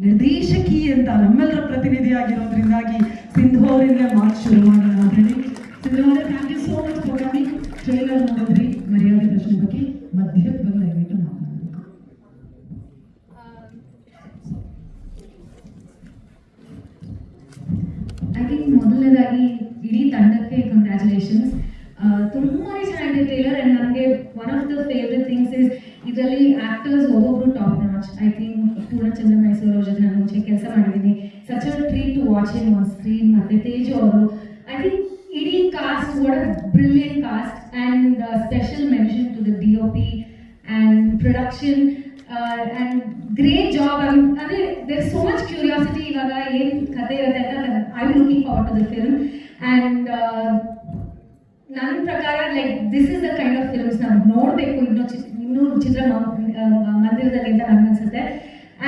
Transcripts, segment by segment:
ನಿರ್ದೇಶಕಿ ಅಂತ ನಮ್ಮೆಲ್ಲರ ಪ್ರತಿನಿಧಿಯಾಗಿರೋದ್ರಿಂದಾಗಿ ಸಿಂಧು ಅವರಿಂದ ಮಾತು ಶುರು ಮಾಡೋಣ ಅಂತ ಹೇಳಿ ಸಿಂಧು ಅವರೇ thank you so much for coming trailer ನೋಡಿದ್ರಿ, ಮರ್ಯಾದೆ ಪ್ರಶ್ನೆ ಬಗ್ಗೆ ಮಧ್ಯಕ್ಕೆ ಬಂದು ದಯವಿಟ್ಟು ಥಿಂಕ್ ಮೊದಲನೇದಾಗಿ ಇಡೀ ತಂಡಕ್ಕೆ ಕಂಗ್ರ್ಯಾಚುಲೇಷನ್ಸ್ ತುಂಬಾ ಚೆನ್ನಾಗಿದೆ ಟ್ರೈಲರ್ ಆ್ಯಂಡ್ ನನಗೆ one of the favourite things is ಇದರಲ್ಲಿ ಆಕ್ಟರ್ಸ್ ಒಬ್ಬೊಬ್ರು top notch I think Purnachandra Mysore ಅವ್ರ ಜೊತೆ ನಾನು ಮುಂಚೆ ಕೆಲಸ ಮಾಡಿದ್ದೀನಿ. Such a treat to watch in on screen ಮತ್ತೆ ತೇಜು ಅವರು. ಐ ಥಿಂಕ್ ಇಡೀ cast what brilliant cast and special mention to the D O P and production and great job ಅಂದರೆ ದೇರ್ ಸೋ ಮಚ್ ಕ್ಯೂರಿಯಾಸಿಟಿ ಇವಾಗ ಏನು ಕತೆ ಇರುತ್ತೆ ಅಂತ I am looking forward to the film and ನನ್ನ ಪ್ರಕಾರ like this is the kind of films ನಾವು ನೋಡಬೇಕು ಇನ್ನೂ ಚಿ ಇನ್ನೂ ಚಿತ್ರ ಮಂದಿರದಲ್ಲಿ ಅಂತ ನನಗೆ ಅನ್ಸುತ್ತೆ.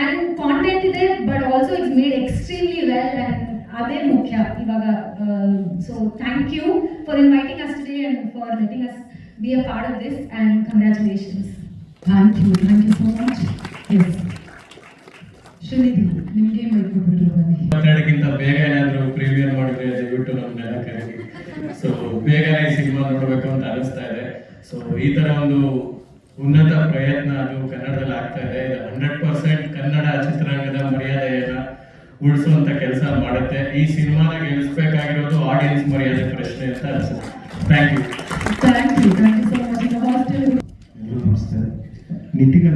ಆ್ಯಂಡ್ ಕಾಂಟೆಂಟ್ ಇದೆ but also it's made extremely well and ಅದೇ ಮುಖ್ಯ. ಇವಾಗ so thank you for inviting us today and for letting us be a part of this and congratulations thank you thank you so much yes Srinidhi ನಿಮಗೆ ಬನ್ನಿ. ಮಾತಾಡೋಕ್ಕಿಂತ ಬೇಗ ಏನಾದರೂ premier ಮಾಡಿದ್ರೆ ದಯವಿಟ್ಟು ನಮ್ಮನ್ನೆಲ್ಲ ಕರೀರಿ ಸೊ ಬೇಗನೆ ಈ ಸಿನಿಮಾ ನೋಡಬೇಕು ಅಂತ ಅನಿಸ್ತಾ ಇದೆ. ಸೊ ಈ ಥರ ಒಂದು ಉನ್ನತ ಪ್ರಯತ್ನ ಅದು ಕನ್ನಡದಲ್ಲಿ ಆಗ್ತಾ ಇದೆ. ಇದು ಹಂಡ್ರೆಡ್ ಪರ್ಸೆಂಟ್ ಕನ್ನಡ ಚಿತ್ರರಂಗದ ಮರ್ಯಾದೆಯನ್ನ ಉಳಿಸುವಂತ ಕೆಲಸ ಮಾಡುತ್ತೆ. ಈ ಸಿನಿಮಾನ ಗೆಲ್ಲಿಸ್ಬೇಕಾಗಿರೋದು ಆಡಿಯನ್ಸ್ ಮರ್ಯಾದೆ ಪ್ರಶ್ನೆ ಅಂತ ಅನ್ಸುತ್ತೆ. Thank you thank you thank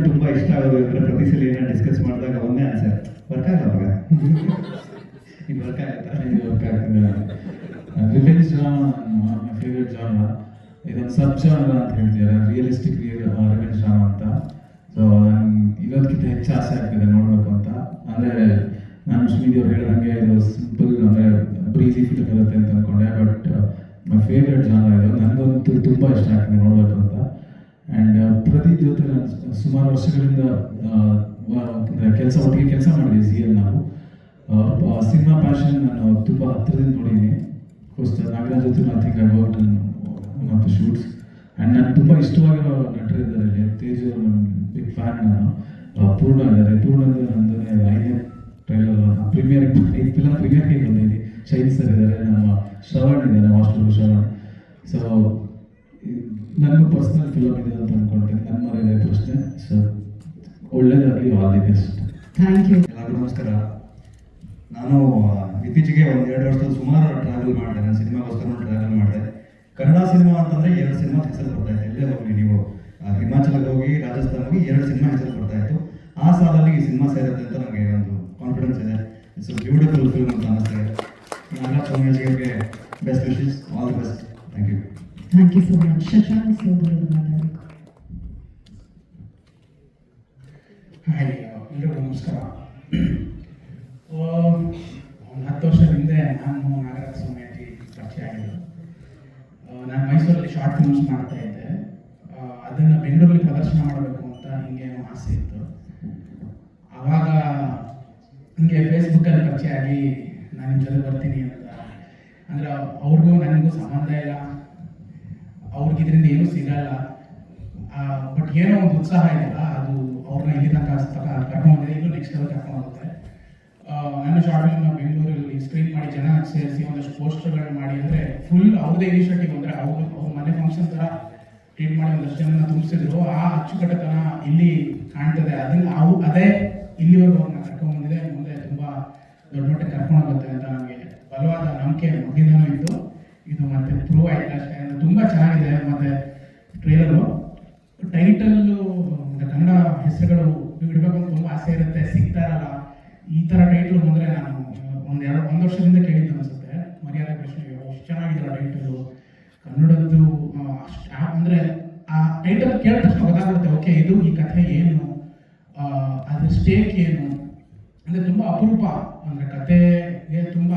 ತುಂಬ ಇಷ್ಟ ಆಗೋದು ಅಂದ್ರೆ ಪ್ರತಿ ಸಲ ಏನೋ ಡಿಸ್ಕಸ್ ಮಾಡಿದಾಗ ಒಂದೇ ಆನ್ಸರ್ ವರ್ಕ್ ಆಗಲ್ಲ ಅವಾಗ? ಇದು ವರ್ಕ್ ಆಗುತ್ತಾ? ಇದು ವರ್ಕ್ ಆಗ್ತಿದೆ revenge genre my favourite genre ಇದೊಂದು ಸಬ್ ಅಂತ ಹೇಳ್ತೀರಾ ರಿಯಲಿಸ್ಟಿಕ್ ಡ್ರಾಮಾ ಅಂತ. ಸೊ ಇವತ್ತಿಗಿಂತ ಹೆಚ್ಚು ಆಸೆ ಆಗ್ತಿದೆ ನೋಡಬೇಕು ಅಂತ. ಅಂದರೆ ನಾನು ಶ್ರೀನಿಧಿ ಅವ್ರು ಹೇಳಿದಂಗೆ ಇದು ಸಿಂಪಲ್ ಅಂದರೆ ಬ್ರೀಸಿ ಫಿಲ್ಮ್ ಇರುತ್ತೆ ಅಂತ ಅಂದ್ಕೊಂಡೆ ಬಟ್ ಮೈ ಫೇವ್ರೆಟ್ ಜಾನರ್ ಇದು. ನನಗಂತೂ ತುಂಬ ಇಷ್ಟ ಆಗ್ತದೆ ನೋಡಬೇಕು ಅಂತ. ಆ್ಯಂಡ್ ಪ್ರದೀಪ್ ಜೊತೆ ನಾನು ಸುಮಾರು ವರ್ಷಗಳಿಂದ ಕೆಲಸ ಒಟ್ಟಿಗೆ ಕೆಲಸ ಮಾಡಿದ್ದೀವಿ ಸಿ ಎಲ್ ನಾವು. ಸಿನಿಮಾ ಪ್ಯಾಷನ್ ನಾನು ತುಂಬ ಹತ್ತಿರದಿಂದ ನೋಡಿದ್ದೀನಿ. ಕೋಸ್ಟ ನಾಗರಾಜ್ ಜೊತೆ ದ ಶೂಟ್ಸ್ ಆ್ಯಂಡ್ ನಾನು ತುಂಬ ಇಷ್ಟವಾಗಿರೋ ನಟರಿದ್ದಾರೆ ಇಲ್ಲಿ. ತೇಜ್ ಅವರು ಬಿಗ್ ಫ್ಯಾನ್ ನಾನು. ಪೂರ್ಣ ಇದ್ದಾರೆ. ಪೂರ್ಣ ಅಂದರೆ ನಂದು ಐದನೇ ಟ್ರೈಲರ್ ಪ್ರೀಮಿಯರ್ ಐದು ಫಿಲಮ್ ಪ್ರೀಮಿಯರ್ಗೆ ಬಂದಿದ್ದೀನಿ ಶೈನ್ ಸರ್ ಇದ್ದಾರೆ ನಮ್ಮ ಶ್ರವಣ್ ಇದ್ದಾರೆ ಮಾಸ್ಟರ್ ಶ್ರವಣ್. ಸೊ ನನಗೂ ಪರ್ಸನಲ್ ಫಿಲಮ್ ಇದೆ ಅಂತ ಅಂದ್ಕೊಂಡೆ ನನ್ನ ಮನೆಯ ಪ್ರಶ್ನೆ ಸೊ ಒಳ್ಳೇದಾಗಲಿ all the best thank you ಎಲ್ಲರಿಗೂ ನಮಸ್ಕಾರ. ನಾನು ಇತ್ತೀಚೆಗೆ ಒಂದು ಎರಡು ವರ್ಷದಲ್ಲಿ ಸುಮಾರು ಟ್ರಾವೆಲ್ ಮಾಡಿದೆ. ನಾನು ಸಿನಿಮಾಗೋಸ್ಕರ ಟ್ರಾವೆಲ್ ಮಾಡಿದೆ. ಕನ್ನಡ ಸಿನಿಮಾ ಅಂತಂದ್ರೆ ಎರಡು ಸಿನಿಮಾ ಹೆಸರು ಬರ್ತಾ ಇತ್ತು ಎಲ್ಲೇ ಹೋಗಲಿ ನೀವು. ಆ, ಹಿಮಾಚಲಕ್ಕೆ ಹೋಗಿ ರಾಜಸ್ಥಾನ ಹೋಗಿ ಎರಡು ಸಿನಿಮಾ ಹೆಸರು ಬರ್ತಾ ಇತ್ತು. ಆ ಸಾಲಲ್ಲಿ ಈ ಸಿನಿಮಾ ಸೇರುತ್ತೆ ಅಂತ ನನಗೆ ಒಂದು ಕಾನ್ಫಿಡೆನ್ಸ್ ಇದೆ. ಇಟ್ಸ್ ಬ್ಯೂಟಿಫುಲ್ ಫಿಲ್ಮ್ ಅಂತ ಅನಿಸ್ತಾ ಇದೆ. Nagaraj best wishes all the best thank you thank you so much Shashank ಸೋದರರು ಮಾತಾಡಬೇಕು. ಹಾಯ್ ಎಲ್ರಿಗೂ ನಮಸ್ಕಾರ. ಒಂದು ಹತ್ತು ವರ್ಷ ಹಿಂದೆ ನಾನು ನಾಗರಾಜ್ ನಾನು ಮೈಸೂರಲ್ಲಿ ಶಾರ್ಟ್ ಫಿಲ್ಮ್ಸ್ ಮಾಡ್ತಾ ಇದ್ದೆ. ಅದನ್ನು ಬೆಂಗಳೂರಲ್ಲಿ ಪ್ರದರ್ಶನ ಮಾಡಬೇಕು ಅಂತ ಹಿಂಗೆ ಆಸೆ ಇತ್ತು. ಆವಾಗ ಹಿಂಗೆ ಫೇಸ್ಬುಕ್ಕಲ್ಲಿ ಪರಿಚಯ ಆಗಿ ನಾನು ನಿಮ್ಮ ಜೊತೆ ಬರ್ತೀನಿ ಅಂತ. ಅಂದರೆ ಅವ್ರಿಗೂ ನನಗೂ ಸಂಬಂಧ ಇಲ್ಲ. ಅವ್ರಿಗೆ ಇದರಿಂದ ಏನೂ ಸಿಗಲ್ಲ. ಬಟ್ ಏನೋ ಒಂದು ಉತ್ಸಾಹ ಇದೆಯಲ್ಲ, ಅದು ಅವ್ರನ್ನ ಇಲ್ಲಿ ತನಕ ಕರ್ಕೊಂಡು ಬಂದಿದೆ ಇನ್ನೂ ನೆಕ್ಸ್ಟ್ ಲೆವೆಲ್ ಕರ್ಕೊಂಡು ಹೋಗುತ್ತೆ. ಫಿಲ್ಮ್ನ ಬೆಂಗಳೂರಲ್ಲಿ ಸ್ಕ್ರೀನ್ ಮಾಡಿ ಜನ ಸೇರಿಸಿ ಒಂದಷ್ಟು ಪೋಸ್ಟರ್ಗಳು ಮಾಡಿ ಅಂದರೆ ಫುಲ್ ಅವ್ರದೇ ಇನಿಷಿಯೇಟಿವ್ ಅಂದರೆ ಅವ್ರು, ಅವ್ರ ಮನೆ ಫಂಕ್ಷನ್ ಥರ ಟ್ರೀಟ್ ಮಾಡಿ ಒಂದಷ್ಟು ಜನ ತುಂಬಿಸಿದ್ರು. ಆ ಅಚ್ಚುಕಟ್ಟತನ ಇಲ್ಲಿ ಕಾಣ್ತದೆ. ಅದನ್ನ ಅವು, ಅದೇ ಇಲ್ಲಿವರೆಗೂ ಅವ್ರನ್ನ ಕರ್ಕೊಂಡ್ಬಂದಿದೆ ಮುಂದೆ ತುಂಬ ದೊಡ್ಡ ಮಟ್ಟಕ್ಕೆ ಕರ್ಕೊಂಡು ಹೋಗುತ್ತೆ ಅಂತ ನಮಗೆ ಬಲವಾದ ನಂಬಿಕೆ ಮೊದಲಿಂದನೂ ಇತ್ತು ಇದು ಮತ್ತೆ ಪ್ರೂವ್ ಆಯ್ತು ಅಷ್ಟೇ. ತುಂಬ ಚೆನ್ನಾಗಿದೆ ಮತ್ತೆ ಟ್ರೈಲರು ಟೈಟಲ್ಲು ಕನ್ನಡ ಹೆಸರುಗಳು ಇಡಬೇಕು ಅಂತ ತುಂಬ ಆಸೆ ಇರುತ್ತೆ. ಸಿಗ್ತಾ ಈ ಥರ ಟೈಟ್ಲು ಅಂದರೆ ನಾನು ಒಂದು ಎರಡು, ಒಂದು ವರ್ಷದಿಂದ ಕೇಳಿದ್ದು ಅನಿಸುತ್ತೆ. ಮರ್ಯಾದೆ ಪ್ರಶ್ನೆ ಎಷ್ಟು ಚೆನ್ನಾಗಿದೆ ಟೈಟಲು ಕನ್ನಡದ್ದು ಅಷ್ಟು ಅಂದರೆ ಆ- ಟೈಟಲ್ ಕೇಳಿದ ತಕ್ಷಣ ಗೊತ್ತಾಗುತ್ತೆ ಓಕೆ ಇದು ಈ ಕಥೆ ಏನು? ಅದ್ರ ಸ್ಟೇಕ್ ಏನು? ಅಂದರೆ ತುಂಬ ಅಪರೂಪ. ಅಂದರೆ ಕಥೆಗೆ ತುಂಬ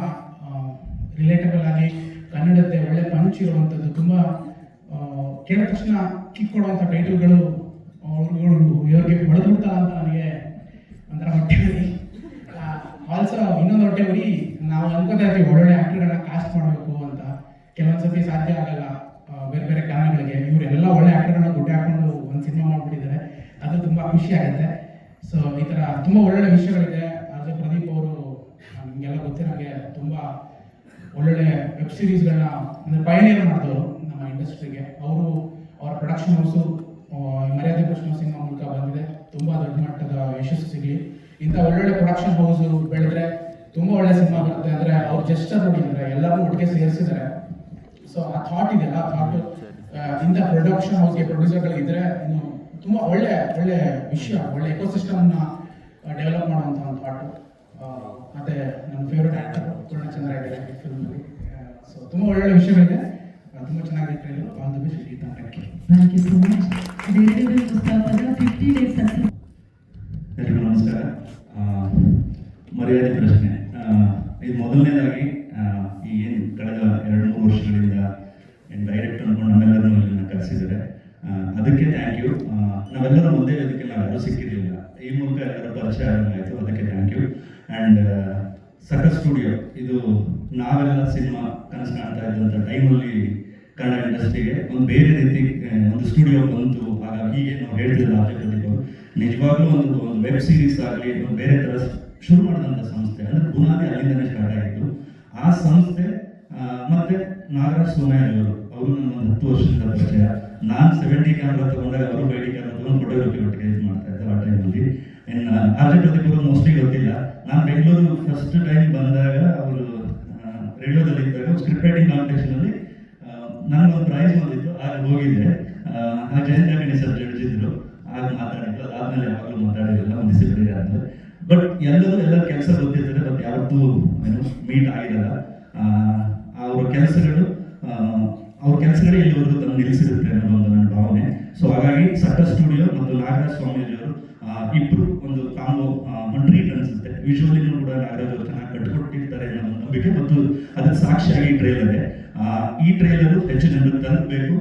ರಿಲೇಟಬಲ್ ಆಗಿ ಕನ್ನಡದ್ದೆ ಒಳ್ಳೆ ಪಂಚ್ ಇರುವಂಥದ್ದು ತುಂಬ ಕೇಳಿದ ತಕ್ಷಣ ಕಿಕ್ ಕೊಡುವಂಥ ಟೈಟಲ್ಗಳು ಅವ್ರುಗಳು ಇವ್ರಿಗೆ ಹೊಡೆದು ಬಿಡ್ತಾರ ಅಂತ ನನಗೆ ಒಂಥರ ಹೊಟ್ಟೆ ಉರಿ ಆಲ್ಸೋ ಇನ್ನೊಂದು ಹೊಟ್ಟೆ ಬರೀ ನಾವು ಅನ್ಕೋತಾ ಇರ್ತೀವಿ ಒಳ್ಳೊಳ್ಳೆ ಆಕ್ಟರ್ಗಳನ್ನ ಕಾಸ್ಟ್ ಮಾಡಬೇಕು ಅಂತ ಕೆಲವೊಂದ್ಸತಿ ಸಾಧ್ಯ ಆಗಲ್ಲ ಬೇರೆ ಬೇರೆ ಕಾರಣಗಳಿಗೆ. ಇವರೆಲ್ಲ ಒಳ್ಳೆ ಆಕ್ಟರ್ಗಳನ್ನ ದುಡ್ಡು ಹಾಕೊಂಡು ಒಂದು ಸಿನಿಮಾ ಮಾಡ್ಬಿಟ್ಟಿದ್ದಾರೆ ಅದು ತುಂಬ ಖುಷಿ ಆಗುತ್ತೆ. ಸೊ ಈ ಥರ ತುಂಬ ಒಳ್ಳೊಳ್ಳೆ ವಿಷಯಗಳಿದೆ. ರಾಜ ಪ್ರದೀಪ್ ಅವರು ನಮಗೆಲ್ಲ ಗೊತ್ತಿರೋ ಗೊತ್ತಿರೋಂಗೆ ತುಂಬ ಒಳ್ಳೊಳ್ಳೆ ವೆಬ್ ಸೀರೀಸ್ಗಳನ್ನ ಅಂದರೆ ಪಯನೇರ್ ಮಾಡಿದವರು ನಮ್ಮ ಇಂಡಸ್ಟ್ರಿಗೆ ಅವರು ಅವರ ಪ್ರೊಡಕ್ಷನ್ ಹೌಸು ಮರ್ಯಾದೆ ಕೃಷ್ಣ ಸಿನಿಮಾ ಮೂಲಕ ಬಂದಿದೆ. ತುಂಬ ದೊಡ್ಡ ಮಟ್ಟದ ಯಶಸ್ಸು ಸಿಗಲಿ. ಇಂಥ ಒಳ್ಳೊಳ್ಳೆ ಪ್ರೊಡಕ್ಷನ್ ಹೌಸು ಬೆಳೆದ್ರೆ ತುಂಬ ಒಳ್ಳೆ ಸಿನಿಮಾ ಬರುತ್ತೆ ಅಂದ್ರೆ ಅವ್ರು ಜೆಸ್ಟರ್ ನೋಡಿದ್ದಾರೆ ಎಲ್ಲರೂ ಒಟ್ಟಿಗೆ ಸೇರಿಸಿದ್ದಾರೆ. ಸೊ ಆ ಥಾಟ್ ಇದೆಯಲ್ಲ ಆ ಥಾಟ್ ಇಂಥ ಪ್ರೊಡಕ್ಷನ್ ಹೌಸ್ಗೆ ಪ್ರೊಡ್ಯೂಸರ್ಗಳು ಇದ್ರೆ ಇನ್ನು ತುಂಬ ಒಳ್ಳೆ ಒಳ್ಳೆ ವಿಷಯ ಒಳ್ಳೆ ಎಕೋಸಿಸ್ಟಮ್ನ ಡೆವಲಪ್ ಮಾಡುವಂಥ ಒಂದು ಥಾಟ್ ಮತ್ತೆ ನನ್ನ ಫೇವ್ರೆಟ್ ಆ್ಯಕ್ಟರ್ ಪೂರ್ಣಚಂದ್ರ ಇದೆ ಈ ಫಿಲ್ಮಲ್ಲಿ ಸೊ ತುಂಬ ಒಳ್ಳೆ ವಿಷಯಗಳಿದೆ. ತುಂಬ ಚೆನ್ನಾಗಿ ಟ್ರೈಲರ್ ಆಲ್ ದಿ ಬೆಸ್ಟ್ ಇಡೀ thank you so much daredevil ಮುಸ್ತಾಫದ fifty days success ಎಲ್ರಿಗೂ ನಮಸ್ಕಾರ. ಆ, ಮರ್ಯಾದೆ ಪ್ರಶ್ನೆ. ಇದು ಮೊದಲನೇದಾಗಿ ಈ ಏನು ಕಳೆದ ಎರಡು ಮೂರು ವರ್ಷಗಳಿಂದ ಏನು ಡೈರೆಕ್ಟ್ ಅನ್ಕೊಂಡು ನಮ್ಮೆಲ್ಲರನ್ನೂ ಇಲ್ಲಿನ ಕರೆಸಿದ್ದಾರೆ. ಅದಕ್ಕೆ ಥ್ಯಾಂಕ್ ಯು ನಾವೆಲ್ಲರೂ ಒಂದೇ ಅದಕ್ಕೆ ನಾವು ಯಾರೂ ಸಿಕ್ಕಿರಲಿಲ್ಲ. ಈ ಮೂಲಕ ಎಲ್ಲರ ಪರಿಚಯ ಆಯಿತು. ಅದಕ್ಕೆ ಥ್ಯಾಂಕ್ ಯು ಆ್ಯಂಡ್ ಸಕ ಸ್ಟುಡಿಯೋ ಇದು ನಾವೆಲ್ಲ ಸಿನಿಮಾ ಕನಸು ಕಾಣ್ತಾ ಇದ್ದಂಥ ಟೈಮಲ್ಲಿ ಕನ್ನಡ ಇಂಡಸ್ಟ್ರಿಗೆ ಒಂದು ಬೇರೆ ರೀತಿ ಒಂದು ಸ್ಟುಡಿಯೋ ಬಂತು. ಆಗ ಹೀಗೆ ನಾವು ಹೇಳ್ತಿದ್ದ ನಿಜವಾಗ್ಲೂ ಒಂದು ಒಂದು ವೆಬ್ ಸೀರೀಸ್ ಆಗಲಿ ಒಂದು ಬೇರೆ ಥರ ಶುರು ಮಾಡಿದಂಥ ಸಂಸ್ಥೆ. ಅಂದ್ರೆ ಬುನಾದಿ ಅಲ್ಲಿಂದನೇ ಸ್ಟಾರ್ಟ್ ಆಗಿತ್ತು. ಆ ಸಂಸ್ಥೆ ಮತ್ತೆ ನಾಗರಾಜ್ ಸೋನಾಯ್ ಅವರು ಅವರು ನನ್ನ ಹತ್ತು ವರ್ಷದಿಂದ ಪರಿಚಯ. ನಾನು ಸೆವೆಂಟಿ ಕ್ಯಾಮ್ರಾ ತಗೊಂಡಾಗ ಅವರು ಬೈಡಿ ಕ್ಯಾಮ್ರಾ ತಗೊಂಡು ಫೋಟೋಗ್ರಫಿ ಒಟ್ಟಿಗೆ ಇದು ಮಾಡ್ತಾ ಇದ್ದೆ ಆ ಟೈಮಲ್ಲಿ ಇನ್ನು ಪ್ರದೀಪ್ ಅವರು ಮೋಸ್ಟ್ಲಿ ಗೊತ್ತಿಲ್ಲ. ನಾನು ಬೆಂಗಳೂರು ಫಸ್ಟ್ ಟೈಮ್ ಬಂದಾಗ ಅವರು ರೇಡಿಯೋದಲ್ಲಿ ಇದ್ದಾಗ ಸ್ಕ್ರಿಪ್ಟ್ ರೈಟಿಂಗ್ ಕಾಂಪಿಟೇಷನಲ್ಲಿ ನನಗೊಂದು ಪ್ರೈಸ್ ಬಂದಿತ್ತು. ಆಗ ಹೋಗಿದ್ದೆ. ಆ ಜಯಂತ ಎಲ್ಲರೂ ಎಲ್ಲರ ಕೆಲಸ ಗೊತ್ತಿದ್ದಾರೆ ಬಟ್ ಯಾವತ್ತೂ ಏನು ಮೀಟ್ ಆಗಿರಲ್ಲ. ಅವರ ಕೆಲಸಗಳು ಅವ್ರ ಕೆಲಸಗಳೇ ಇಲ್ಲಿವರೆಗೂ ತಂದು ನಿಲ್ಲಿಸಿರುತ್ತೆ ಅನ್ನೋ ಒಂದು ನನ್ನ ಭಾವನೆ. ಸೊ ಹಾಗಾಗಿ ಸಟ್ಟ ಸ್ಟುಡಿಯೋ ಮತ್ತು ನಾಗರಾಜ್ ಸ್ವಾಮೀಜಿಯವರು ಇಬ್ಬರು ಒಂದು ಕಾಂಬೋ ಟ್ರೀಟ್ ಅನಿಸುತ್ತೆ. ವಿಜುವಲಿನೂ ಕೂಡ ನಾಗರಾಜ್ ಅವರು ಚೆನ್ನಾಗಿ ಕಟ್ಕೊಟ್ಟಿರ್ತಾರೆ ಅನ್ನೋ ನಂಬಿಕೆ, ಮತ್ತು ಅದಕ್ಕೆ ಸಾಕ್ಷಿಯಾಗಿ ಟ್ರೈಲರ್ ಈ ಟ್ರೈಲರು ಹೆಚ್ಚು ಜನರು ತಲುಪಬೇಕು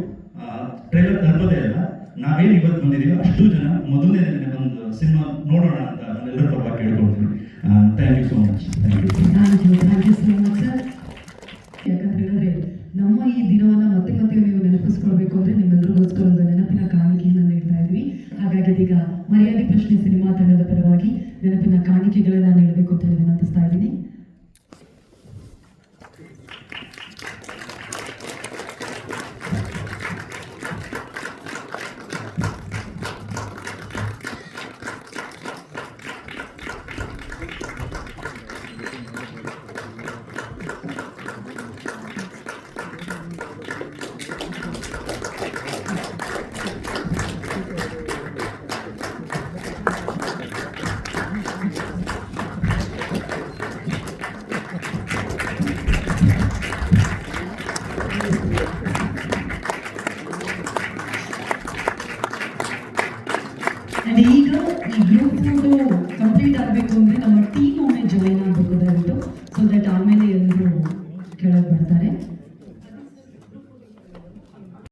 ಟ್ರೈಲರ್ ತಲುಪೋದೇ ಅಲ್ಲ ನಾವೇನು ಇವತ್ತು ಬಂದಿದ್ದೀವಿ? ಅಷ್ಟು ಜನ ಮೊದಲನೇ ದಿನ ಒಂದು ಸಿನಿಮಾ ನೋಡೋಣ ಅಂತ ನಾನೆಲ್ಲರ ಪರವಾಗಿ ಕೇಳ್ಕೊಳ್ತೀನಿ. Thank you so much thank you thank you so much sir ಯಾಕಂತ ಹೇಳಿದ್ರೆ ನಮ್ಮ ಈ ದಿನವನ್ನ ಮತ್ತೆ ಮತ್ತೆ ನೀವು ನೆನಪಿಸ್ಕೊಳ್ಬೇಕು ಅಂದ್ರೆ ನಿಮ್ಮೆಲ್ಲರಿಗೋಸ್ಕರ ಒಂದು ನೆನಪಿನ ಕಾಣಿಕೆಯನ್ನು ನೀಡ್ತಾ ಇದ್ವಿ. ಹಾಗಾಗಿ ಇದೀಗ ಮರ್ಯಾದೆ ಪ್ರಶ್ನೆ ಸಿನಿಮಾ ತಂಡದ ಪರವಾಗಿ ನೆನಪಿನ ಕಾಣಿಕೆಗಳನ್ನ ನೀಡಬೇಕು ಅಂತ ಹೇಳಿ ವಿನಂತಿಸ್ತಾ ಇದ್ದೀನಿ ಅಂಡ್ ಈಗ ಈ ಗ್ರೂಪ್ ಕಂಪ್ಲೀಟ್ ಆಗಬೇಕು ಅಂದ್ರೆ